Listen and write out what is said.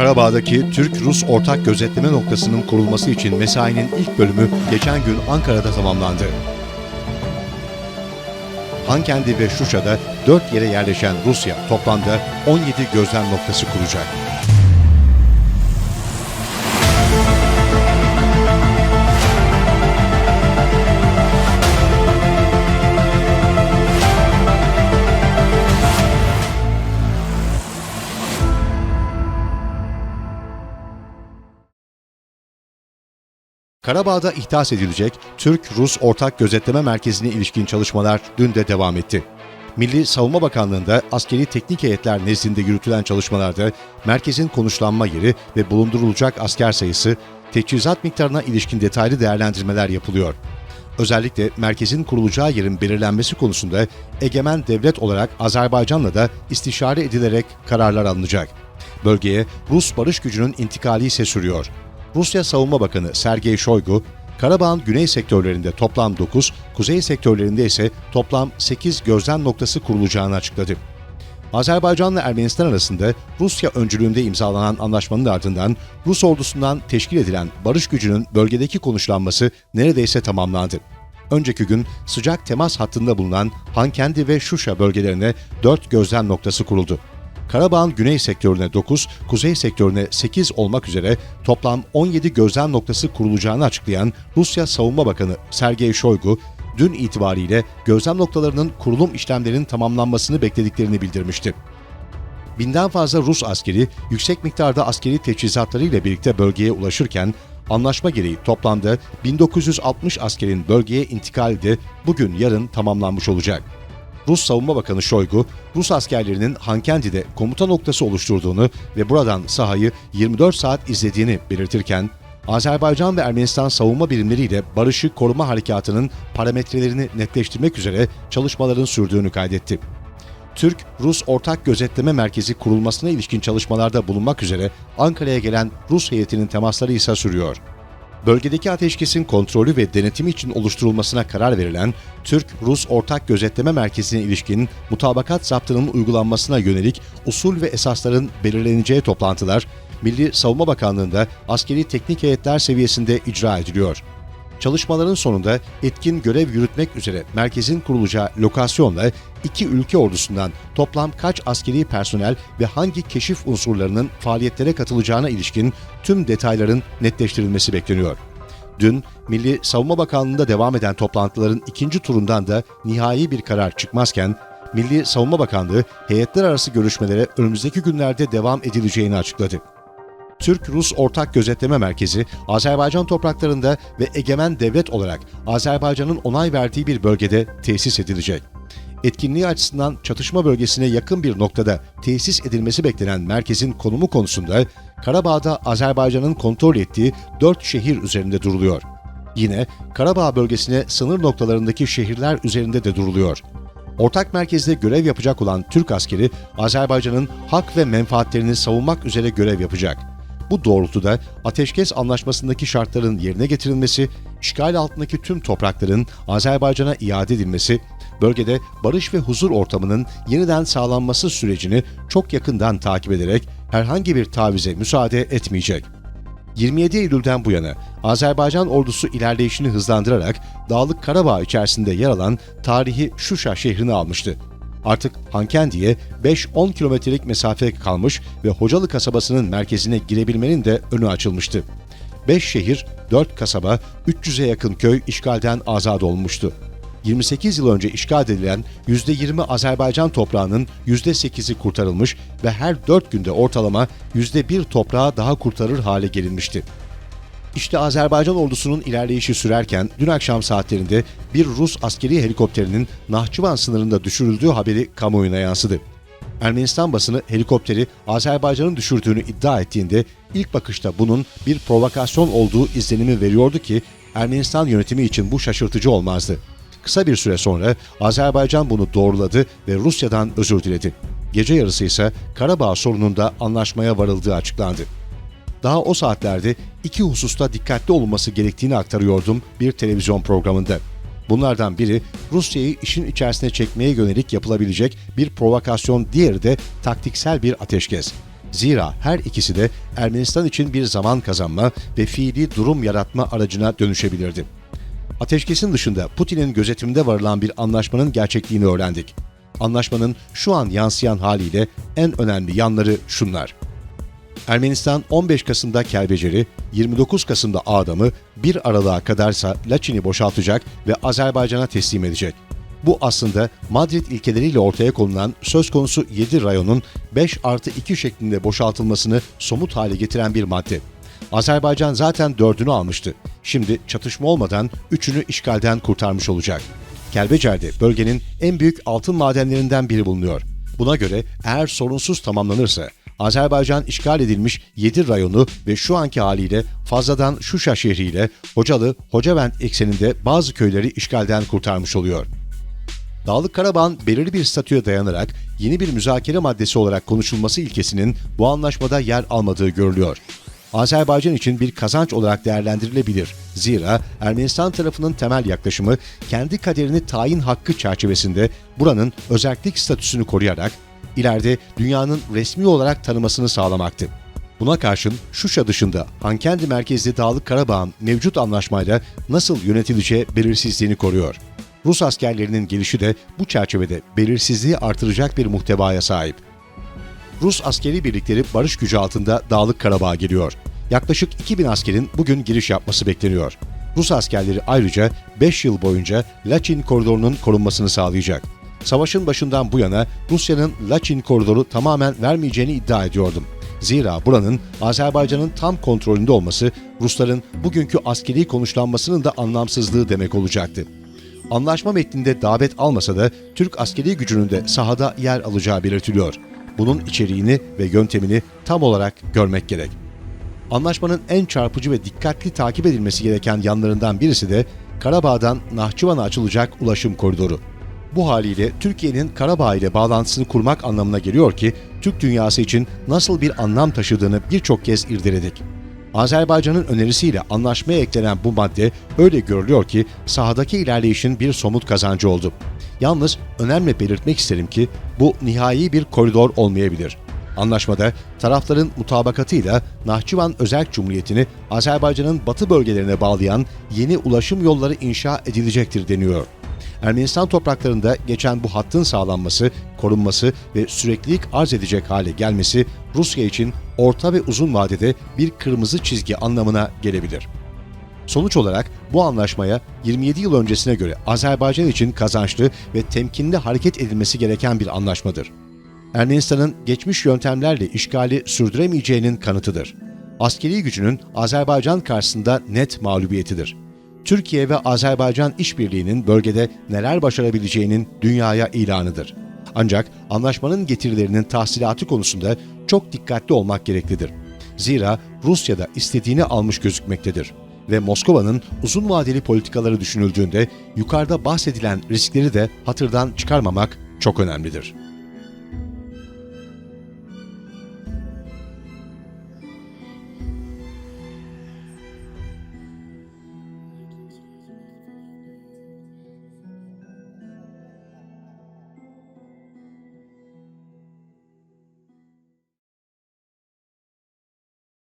Karabağ'daki Türk-Rus ortak gözetleme noktasının kurulması için mesainin ilk bölümü geçen gün Ankara'da tamamlandı. Hankendi ve Şuşa'da 4 yere yerleşen Rusya toplamda 17 gözlem noktası kuracak. Karabağ'da ihdas edilecek Türk-Rus Ortak Gözetleme Merkezi'ne ilişkin çalışmalar dün de devam etti. Milli Savunma Bakanlığı'nda askeri teknik heyetler nezdinde yürütülen çalışmalarda merkezin konuşlanma yeri ve bulundurulacak asker sayısı, teçhizat miktarına ilişkin detaylı değerlendirmeler yapılıyor. Özellikle merkezin kurulacağı yerin belirlenmesi konusunda egemen devlet olarak Azerbaycan'la da istişare edilerek kararlar alınacak. Bölgeye Rus barış gücünün intikali ise sürüyor. Rusya Savunma Bakanı Sergey Shoigu, Karabağ'ın güney sektörlerinde toplam 9, kuzey sektörlerinde ise toplam 8 gözlem noktası kurulacağını açıkladı. Azerbaycan ve Ermenistan arasında Rusya öncülüğünde imzalanan anlaşmanın ardından Rus ordusundan teşkil edilen barış gücünün bölgedeki konuşlanması neredeyse tamamlandı. Önceki gün sıcak temas hattında bulunan Hankendi ve Şuşa bölgelerine 4 gözlem noktası kuruldu. Karabağ'ın güney sektörüne 9, kuzey sektörüne 8 olmak üzere toplam 17 gözlem noktası kurulacağını açıklayan Rusya Savunma Bakanı Sergey Shoigu, dün itibariyle gözlem noktalarının kurulum işlemlerinin tamamlanmasını beklediklerini bildirmişti. Binden fazla Rus askeri yüksek miktarda askeri teçhizatları ile birlikte bölgeye ulaşırken anlaşma gereği toplamda 1960 askerin bölgeye intikali de bugün yarın tamamlanmış olacak. Rus Savunma Bakanı Shoigu, Rus askerlerinin Hankendi'de komuta noktası oluşturduğunu ve buradan sahayı 24 saat izlediğini belirtirken, Azerbaycan ve Ermenistan savunma birimleriyle barışı koruma harekatının parametrelerini netleştirmek üzere çalışmaların sürdüğünü kaydetti. Türk-Rus Ortak Gözetleme Merkezi kurulmasına ilişkin çalışmalarda bulunmak üzere Ankara'ya gelen Rus heyetinin temasları ise sürüyor. Bölgedeki ateşkesin kontrolü ve denetimi için oluşturulmasına karar verilen Türk-Rus Ortak Gözetleme Merkezi'ne ilişkin mutabakat zaptının uygulanmasına yönelik usul ve esasların belirleneceği toplantılar Milli Savunma Bakanlığı'nda askeri teknik heyetler seviyesinde icra ediliyor. Çalışmaların sonunda etkin görev yürütmek üzere merkezin kurulacağı lokasyonla iki ülke ordusundan toplam kaç askeri personel ve hangi keşif unsurlarının faaliyetlere katılacağına ilişkin tüm detayların netleştirilmesi bekleniyor. Dün Milli Savunma Bakanlığı'nda devam eden toplantıların ikinci turundan da nihai bir karar çıkmazken, Milli Savunma Bakanlığı heyetler arası görüşmelere önümüzdeki günlerde devam edileceğini açıkladı. Türk-Rus Ortak Gözetleme Merkezi, Azerbaycan topraklarında ve egemen devlet olarak Azerbaycan'ın onay verdiği bir bölgede tesis edilecek. Etkinliği açısından çatışma bölgesine yakın bir noktada tesis edilmesi beklenen merkezin konumu konusunda Karabağ'da Azerbaycan'ın kontrol ettiği 4 şehir üzerinde duruluyor. Yine Karabağ bölgesine sınır noktalarındaki şehirler üzerinde de duruluyor. Ortak merkezde görev yapacak olan Türk askeri Azerbaycan'ın hak ve menfaatlerini savunmak üzere görev yapacak. Bu doğrultuda ateşkes anlaşmasındaki şartların yerine getirilmesi, işgal altındaki tüm toprakların Azerbaycan'a iade edilmesi, bölgede barış ve huzur ortamının yeniden sağlanması sürecini çok yakından takip ederek herhangi bir tavize müsaade etmeyecek. 27 Eylül'den bu yana Azerbaycan ordusu ilerleyişini hızlandırarak Dağlık Karabağ içerisinde yer alan tarihi Şuşa şehrini almıştı. Artık Hankendi'ye 5-10 kilometrelik mesafe kalmış ve Hocalı kasabasının merkezine girebilmenin de önü açılmıştı. 5 şehir, 4 kasaba, 300'e yakın köy işgalden azat olmuştu. 28 yıl önce işgal edilen %20 Azerbaycan toprağının %8'i kurtarılmış ve her 4 günde ortalama %1 toprağa daha kurtarır hale gelinmişti. İşte Azerbaycan ordusunun ilerleyişi sürerken dün akşam saatlerinde bir Rus askeri helikopterinin Nahçıvan sınırında düşürüldüğü haberi kamuoyuna yansıdı. Ermenistan basını helikopteri Azerbaycan'ın düşürdüğünü iddia ettiğinde ilk bakışta bunun bir provokasyon olduğu izlenimi veriyordu ki Ermenistan yönetimi için bu şaşırtıcı olmazdı. Kısa bir süre sonra Azerbaycan bunu doğruladı ve Rusya'dan özür diledi. Gece yarısı ise Karabağ sorununda anlaşmaya varıldığı açıklandı. Daha o saatlerde iki hususta dikkatli olunması gerektiğini aktarıyordum bir televizyon programında. Bunlardan biri Rusya'yı işin içerisine çekmeye yönelik yapılabilecek bir provokasyon, diğeri de taktiksel bir ateşkes. Zira her ikisi de Ermenistan için bir zaman kazanma ve fiili durum yaratma aracına dönüşebilirdi. Ateşkesin dışında Putin'in gözetiminde varılan bir anlaşmanın gerçekliğini öğrendik. Anlaşmanın şu an yansıyan haliyle en önemli yanları şunlar. Ermenistan 15 Kasım'da Kelbecer'i, 29 Kasım'da Ağdam'ı, 1 Aralık'a kadarsa Laçin'i boşaltacak ve Azerbaycan'a teslim edecek. Bu aslında Madrid ilkeleriyle ortaya konulan söz konusu 7 rayonun 5 artı 2 şeklinde boşaltılmasını somut hale getiren bir madde. Azerbaycan zaten dördünü almıştı. Şimdi çatışma olmadan üçünü işgalden kurtarmış olacak. Kelbecer'de bölgenin en büyük altın madenlerinden biri bulunuyor. Buna göre eğer sorunsuz tamamlanırsa Azerbaycan işgal edilmiş 7 rayonu ve şu anki haliyle fazladan Şuşa şehriyle Hocalı, Hocavent ekseninde bazı köyleri işgalden kurtarmış oluyor. Dağlık Karabağ'ın belirli bir statüye dayanarak yeni bir müzakere maddesi olarak konuşulması ilkesinin bu anlaşmada yer almadığı görülüyor. Azerbaycan için bir kazanç olarak değerlendirilebilir. Zira Ermenistan tarafının temel yaklaşımı kendi kaderini tayin hakkı çerçevesinde buranın özellik statüsünü koruyarak ileride dünyanın resmi olarak tanımasını sağlamaktı. Buna karşın Şuşa dışında Hankendi merkezli Dağlık Karabağ'ın mevcut anlaşmayla nasıl yönetileceği belirsizliğini koruyor. Rus askerlerinin gelişi de bu çerçevede belirsizliği artıracak bir muhtevaya sahip. Rus askeri birlikleri barış gücü altında Dağlık Karabağ'a geliyor. Yaklaşık 2000 askerin bugün giriş yapması bekleniyor. Rus askerleri ayrıca 5 yıl boyunca Laçin koridorunun korunmasını sağlayacak. Savaşın başından bu yana Rusya'nın Laçin koridoru tamamen vermeyeceğini iddia ediyordum. Zira buranın Azerbaycan'ın tam kontrolünde olması Rusların bugünkü askeri konuşlanmasının da anlamsızlığı demek olacaktı. Anlaşma metninde davet almasa da Türk askeri gücünün de sahada yer alacağı belirtiliyor. Bunun içeriğini ve yöntemini tam olarak görmek gerek. Anlaşmanın en çarpıcı ve dikkatli takip edilmesi gereken yanlarından birisi de Karabağ'dan Nahçıvan'a açılacak ulaşım koridoru. Bu haliyle Türkiye'nin Karabağ ile bağlantısını kurmak anlamına geliyor ki Türk dünyası için nasıl bir anlam taşıdığını birçok kez irdeledik. Azerbaycan'ın önerisiyle anlaşmaya eklenen bu madde öyle görülüyor ki sahadaki ilerleyişin bir somut kazancı oldu. Yalnız önemli belirtmek isterim ki bu nihai bir koridor olmayabilir. Anlaşmada tarafların mutabakatıyla Nahçıvan Özerk Cumhuriyeti'ni Azerbaycan'ın batı bölgelerine bağlayan yeni ulaşım yolları inşa edilecektir deniyor. Ermenistan topraklarında geçen bu hattın sağlanması, korunması ve süreklilik arz edecek hale gelmesi Rusya için orta ve uzun vadede bir kırmızı çizgi anlamına gelebilir. Sonuç olarak bu anlaşmaya 27 yıl öncesine göre Azerbaycan için kazançlı ve temkinli hareket edilmesi gereken bir anlaşmadır. Ermenistan'ın geçmiş yöntemlerle işgali sürdüremeyeceğinin kanıtıdır. Askeri gücünün Azerbaycan karşısında net mağlubiyetidir. Türkiye ve Azerbaycan işbirliğinin bölgede neler başarabileceğinin dünyaya ilanıdır. Ancak anlaşmanın getirilerinin tahsilatı konusunda çok dikkatli olmak gereklidir. Zira Rusya da istediğini almış gözükmektedir ve Moskova'nın uzun vadeli politikaları düşünüldüğünde yukarıda bahsedilen riskleri de hatırdan çıkarmamak çok önemlidir.